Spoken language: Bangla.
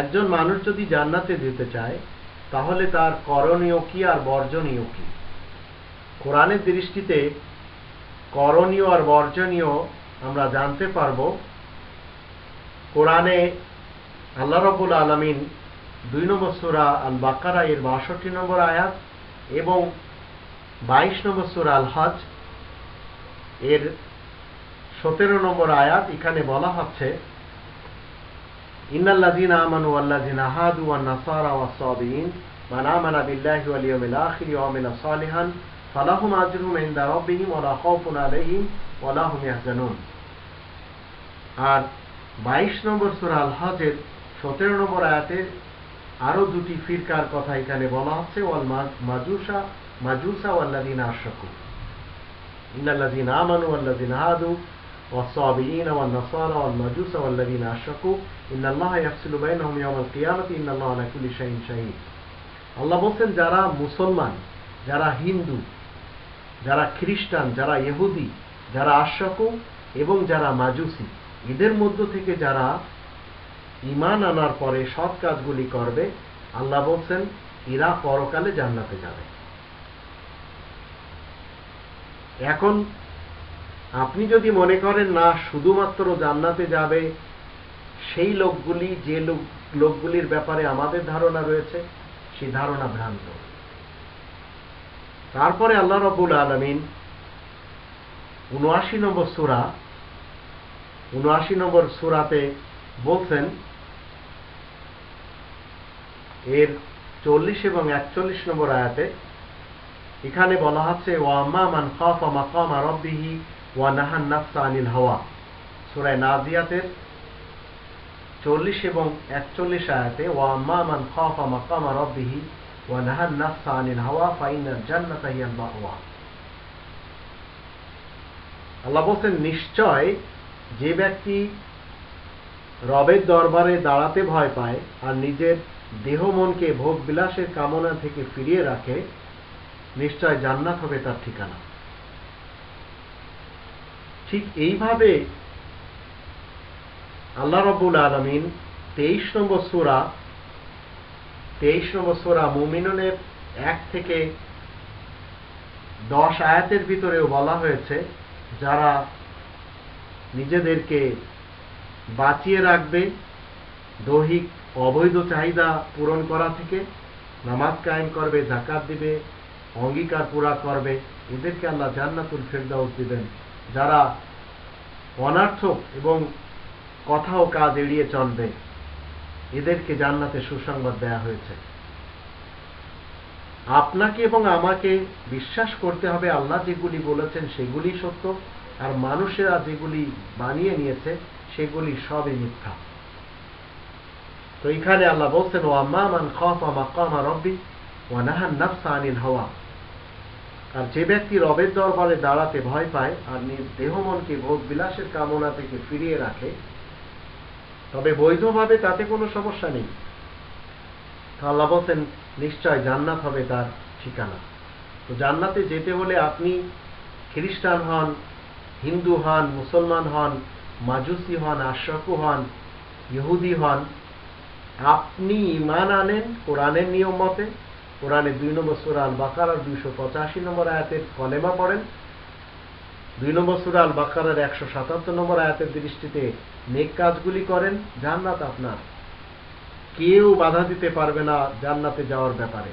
একজন মানুষ যদি জান্নাতে যেতে চায়, তাহলে তার করণীয় কি আর বর্জনীয় কি? কোরআনের দৃষ্টিতে করণীয় আর বর্জনীয় আমরা জানতে পারব, কোরআনে আল্লাহ রবুল আলমিন দুই নম্বর সুরা আল বাকারা এর বাষট্টি নম্বর আয়াত এবং বাইশ নম্বর সুরা আল হজ এর সতেরো নম্বর আয়াত, এখানে বলা হচ্ছে আর 22 নম্বর সূরা হজের 17 নম্বর আয়াতে আরও দুটি ফিরকার কথা এখানে বলা হচ্ছে, ওয়াল মাজুসা মাজুসা ওয়াল্লাযীনা আশরাকু। আমানু والصابئين والنصارى والمجوس والذين أشركوا إن الله يفصل بينهم يوم القيامة إن الله على كل شيء شهيد আল্লাহ বলছেন যারা মুসলমান যারা হিন্দু যারা খ্রিস্টান যারা ইহুদি যারা আশাকু এবং যারা মাজুসি এদের মধ্য থেকে যারা ইমান আনার পরে সৎ কাজগুলি করবে আল্লাহ বলছেন এরা পরকালে জান্নাতে যাবে এখন আপনি যদি মনে করেন, না, শুধুমাত্র জান্নাতে যাবে, সেই লোকগুলি, যে লোক, লোকগুলির ব্যাপারে আমাদের ধারণা রয়েছে, সেই ধারণা ভ্রান্ত। তারপরে আল্লাহ রব্বুল আলমিন উনআশি নম্বর সুরা, উনআশি নম্বর সুরাতে বলছেন, এর চল্লিশ এবং একচল্লিশ নম্বর আয়াতে, এখানে বলা হচ্ছে ওয়াম্মা মান খাফা মাকামা রব্বিহি ওয়া নাহান নাফসা আনিল হাওয়া। সূরা নাজিয়াতের চল্লিশ এবং একচল্লিশ আয়াতে ওয়াম্মা মান খাফা মাকামা রব্বিহি ওয়া নাফসা আনিল হাওয়া আল্লাহ বলছেন, নিশ্চয় যে ব্যক্তি রবের দরবারে দাঁড়াতে ভয় পায় আর নিজের দেহ মনকে ভোগ বিলাসের কামনা থেকে ফিরিয়ে রাখে, নিশ্চয় জান্নাত হবে তার ঠিকানা। ঠিক এইভাবে আল্লাহ রবুল আলমিন তেইশ নম্বর সুরা, তেইশ নম্বর সুরা মুমিনের এক থেকে দশ আয়াতের ভিতরেও বলা হয়েছে, যারা নিজেদেরকে বাঁচিয়ে রাখবে দৈহিক অবৈধ চাহিদা পূরণ করা থেকে, নামাজ কায়েম করবে জাকাত দিবে, অঙ্গীকার পুরা করবে, এদেরকে আল্লাহ জান্নাতুল ফেরদাউস দিবেন। যারা অনার্থক এবং কথা ও কাজ এড়িয়ে চলবে, এদেরকে জান্নাতে সুসংবাদ দেয়া হয়েছে। আপনাকে এবং আমাকে বিশ্বাস করতে হবে, আল্লাহ যেগুলি বলেছেন সেগুলি সত্য, আর মানুষেরা যেগুলি বানিয়ে নিয়েছে সেগুলি সবই মিথ্যা। তো এখানে আল্লাহ বলছেন ও আম্মা মান খাফা মাকামা রব্বি ওয়া নাহান নাফসা আনিল হাওয়া। আর যে ব্যক্তি রবের দরবারে দাঁড়াতে ভয় পায় আর নিজ দেহ মনকে ভোগ বিলাসের কামনা থেকে ফিরিয়ে রাখে, তবে বৈধভাবে তাতে কোনো সমস্যা নেই। আল্লাহ বলছেন, নিশ্চয় জান্নাত হবে তার ঠিকানা। তো জান্নাতে যেতে হলে আপনি খ্রিস্টান হন, হিন্দু হন, মুসলমান হন, মাজুসি হন আশাকু হন, ইহুদি হন, আপনি ইমান আনেন কোরআনের নিয়ম মতে কোরআনে দুই নম্বর সুরা আল বাকারার দুইশো পঁচাশি নম্বর আয়াতের কলেমা পড়েন। দুই নম্বর সুরা আল বাকারার একশো সাতাত্তর নম্বর আয়াতের দৃষ্টিতে নেক কাজগুলি করেন, জান্নাত আপনার। কেউ বাধা দিতে পারবে না জান্নাতে যাওয়ার ব্যাপারে।